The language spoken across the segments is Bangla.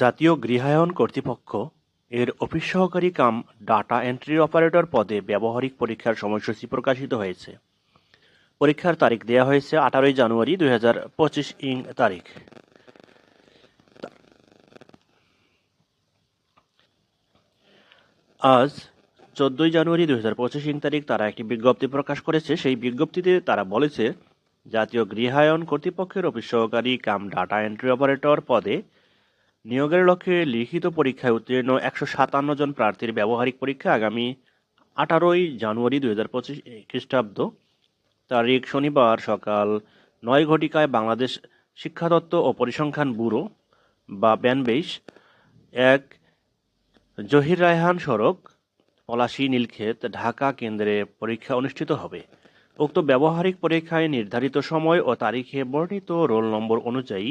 জাতীয় গৃহায়ন কর্তৃপক্ষ এর অফিস সহকারী কাম ডাটা এন্ট্রি অপারেটর পদে ব্যবহারিক পরীক্ষার সময়সূচি প্রকাশিত হয়েছে। পরীক্ষার তারিখ দেওয়া হয়েছে আঠারোই জানুয়ারি দুই হাজার পঁচিশ ইং তারিখ। আজ চোদ্দই জানুয়ারি দুই হাজার পঁচিশ ইং তারিখ তারা একটি বিজ্ঞপ্তি প্রকাশ করেছে। সেই বিজ্ঞপ্তিতে তারা বলেছে, জাতীয় গৃহায়ন কর্তৃপক্ষের অফিস সহকারী কাম ডাটা এন্ট্রি অপারেটর পদে নিয়োগের লক্ষ্যে লিখিত পরীক্ষায় উত্তীর্ণ একশো সাতান্ন জন প্রার্থীর ব্যবহারিক পরীক্ষা আগামী আঠারোই জানুয়ারি দুই হাজার পঁচিশ খ্রিস্টাব্দ তারিখ শনিবার সকাল নয় ঘটিকায় বাংলাদেশ শিক্ষাতত্ত্ব ও পরিসংখ্যান ব্যুরো বা ব্যানবেইশ, এক জহির রায়হান সড়ক, পলাশী, নীলক্ষেত, ঢাকা কেন্দ্রে পরীক্ষা অনুষ্ঠিত হবে। উক্ত ব্যবহারিক পরীক্ষায় নির্ধারিত সময় ও তারিখে বর্ণিত রোল নম্বর অনুযায়ী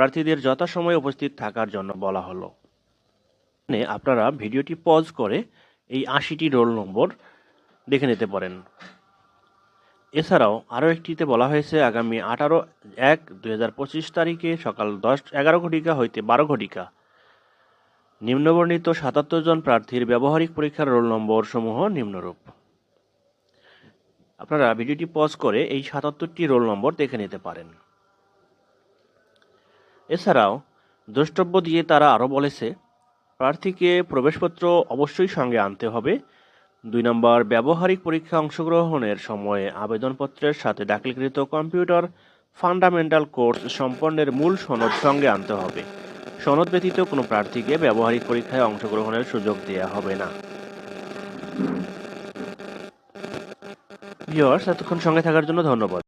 প্রার্থীদের যথাসময়ে উপস্থিত থাকার জন্য বলা হলো। আপনারা ভিডিওটি পজ করে এই আশিটি রোল নম্বর দেখে নিতে পারেন। এছাড়াও আরও একটিতে বলা হয়েছে, আগামী আঠারো এক দুই তারিখে সকাল দশ, এগারো ঘটিকা হইতে বারো ঘটিকা নিম্নবর্ণিত সাতাত্তর জন প্রার্থীর ব্যবহারিক পরীক্ষার রোল নম্বর সমূহ নিম্নরূপ। আপনারা ভিডিওটি পজ করে এই সাতাত্তরটি রোল নম্বর দেখে নিতে পারেন। এছাড়াও দ্রষ্টব্য দিয়ে তারা আরও বলেছে, প্রার্থীকে প্রবেশপত্র অবশ্যই সঙ্গে আনতে হবে। দুই নম্বর, ব্যবহারিক পরীক্ষা অংশগ্রহণের সময়ে আবেদনপত্রের সাথে দাখিলকৃত কম্পিউটার ফান্ডামেন্টাল কোর্স সম্পন্নের মূল সনদ সঙ্গে আনতে হবে। সনদ ব্যতীত কোনো প্রার্থীকে ব্যবহারিক পরীক্ষায় অংশগ্রহণের সুযোগ দেওয়া হবে না। ভিওয়ার্স এতক্ষণ সঙ্গে থাকার জন্য ধন্যবাদ।